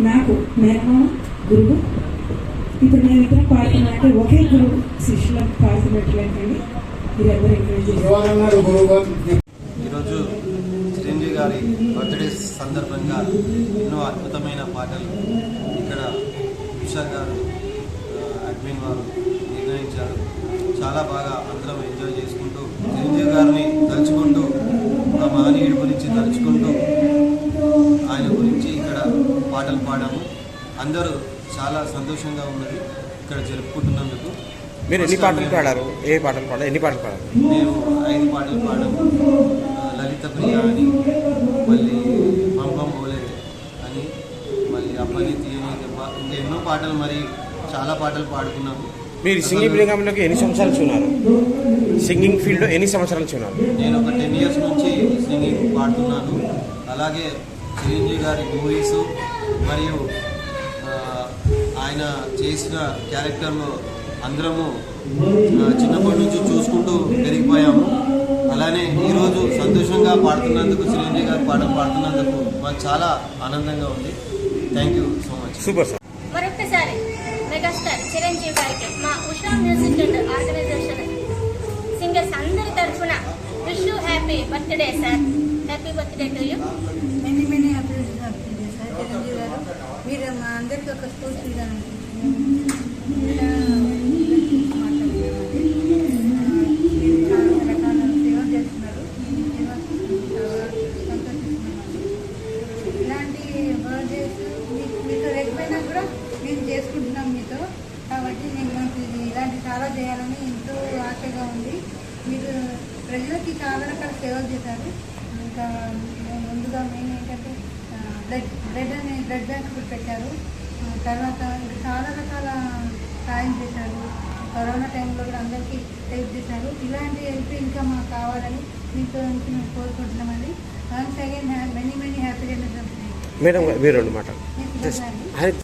నాకు మేనమామ గురువు. ఇప్పుడు నేను ఇద్దరం పాడుతున్నా అంటే ఒకే గురువు శిష్యులకు ఎంకరేజ్ గురువు ఈరోజు చిరంజీవి గారి బర్త్డే సందర్భంగా ఎన్నో అద్భుతమైన పాటలు ఇక్కడ ఉషా గారు అడ్మిన్ వారు నిర్ణయించారు. చాలా బాగా అందరం ఎంజాయ్ చేసుకుంటూ చిరంజీవి గారిని తలుచుకుంటూ ఆ మహనీయుడి గురించి తలుచుకుంటూ పాటలు పాడాము. అందరూ చాలా సంతోషంగా ఉన్నది ఇక్కడ జరుపుకుంటున్నందుకు. మీరు ఎన్ని పాటలు పాడారు? ఏ పాటలు పాడారు? ఎన్ని పాటలు పాడారు? మేము ఐదు పాటలు పాడాము. లలిత ప్రియ అని మళ్ళీ పంపం బోలే అని మళ్ళీ అప్పని తీయని ఇంకా ఎన్నో పాటలు మరి చాలా పాటలు పాడుకున్నాము. మీరు సింగింగ్ రంగంలోకి ఎన్ని సంవత్సరాలు చూన్నారు సింగింగ్ ఫీల్డ్లో ఎన్ని సంవత్సరాలు చూన్నారు నేను ఒక టెన్ ఇయర్స్ నుంచి సింగింగ్ పాడుతున్నాను. అలాగే చిరంజీవి గారి మూవీస్ మరియు ఆయన చేసిన క్యారెక్టర్లో అందరము చిన్నప్పటి నుంచి చూసుకుంటూ పెరిగిపోయాము. అలానే ఈరోజు సంతోషంగా పాడుతున్నందుకు చిరంజీవి గారు పాటలు పాడుతున్నందుకు మాకు చాలా ఆనందంగా ఉంది. Thank you so much super sir మరొకసారి మెగాస్టార్ చిరంజీవి గారికి మా Usha music and organization singers అందరి తరఫున wish you happy birthday sir happy birthday to you many sir Chiranjeevi garu మీరు మా అందరికీ ఒక స్కూల్ చేస్తున్నారు ఇలాంటి మీకు కూడా చేసుకుంటున్నాం మీతో కాబట్టి నేను మాకు ఇది ఇలాంటి చాలా చేయాలని ఎంతో ఆశగా ఉంది. మీరు ప్రజలకి చాలా రకాల సేవలు చేశారు. ఇంకా ముందుగా మెయిన్ ఏంటంటే బ్లడ్ బ్లడ్ అనే బ్లడ్ బ్యాంక్ కూడా పెట్టారు. తర్వాత ఇంకా చాలా రకాల సాయం చేశారు. కరోనా టైంలో కూడా అందరికీ హెల్ప్ చేశారు. ఇలాంటి హెల్ప్ ఇంకా మాకు కావాలని మీతో నుంచి మేము కోరుకుంటున్నామండి. Once again many many happy madam మీరు రెండు